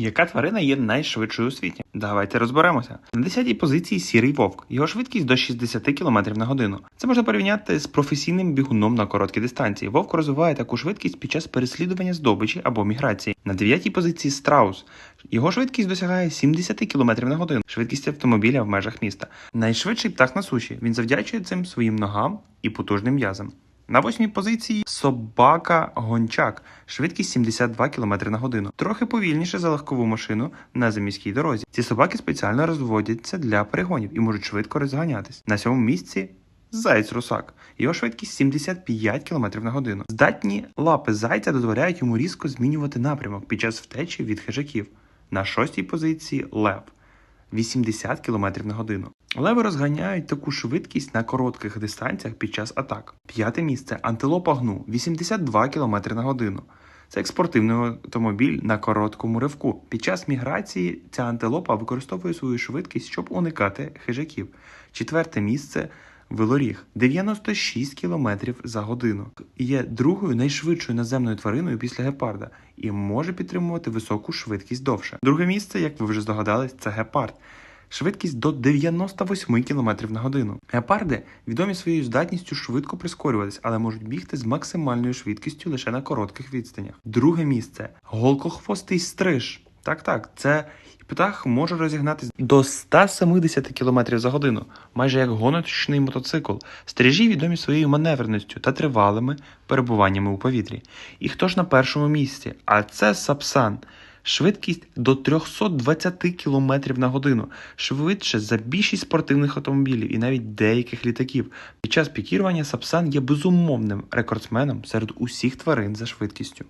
Яка тварина є найшвидшою у світі? Давайте розберемося. На 10-й позиції сірий вовк. Його швидкість до 60 км на годину. Це можна порівняти з професійним бігуном на короткій дистанції. Вовк розвиває таку швидкість під час переслідування здобичі або міграції. На 9-й позиції страус. Його швидкість досягає 70 км на годину. Швидкість автомобіля в межах міста. Найшвидший птах на суші. Він завдячує цим своїм ногам і потужним м'язам. На восьмій позиції собака гончак, швидкість 72 км на годину, трохи повільніше за легкову машину на заміській дорозі. Ці собаки спеціально розводяться для перегонів і можуть швидко розганятись. На сьомому місці заєць русак. Його швидкість 75 км на годину. Здатні лапи зайця дозволяють йому різко змінювати напрямок під час втечі від хижаків. На шостій позиції лев. 80 км на годину. Леви розганяють таку швидкість на коротких дистанціях під час атак. П'яте місце антилопа гну 82 км на годину. Це як спортивний автомобіль на короткому ривку. Під час міграції ця антилопа використовує свою швидкість, щоб уникати хижаків. Четверте місце велоріг 96 км за годину. Є другою найшвидшою наземною твариною після гепарда і може підтримувати високу швидкість довше. Друге місце, як ви вже здогадались, це гепард. Швидкість до 98 км на годину. Гепарди відомі своєю здатністю швидко прискорюватись, але можуть бігти з максимальною швидкістю лише на коротких відстанях. Друге місце голкохвостий стриж. Так, так, це птах може розігнатись до 170 км за годину, майже як гоночний мотоцикл. Стрижі відомі своєю маневреністю та тривалими перебуваннями у повітрі. І хто ж на першому місці? А це сапсан. Швидкість до 320 км на годину, швидше за більшість спортивних автомобілів і навіть деяких літаків. Під час пікірування Сапсан є безумовним рекордсменом серед усіх тварин за швидкістю.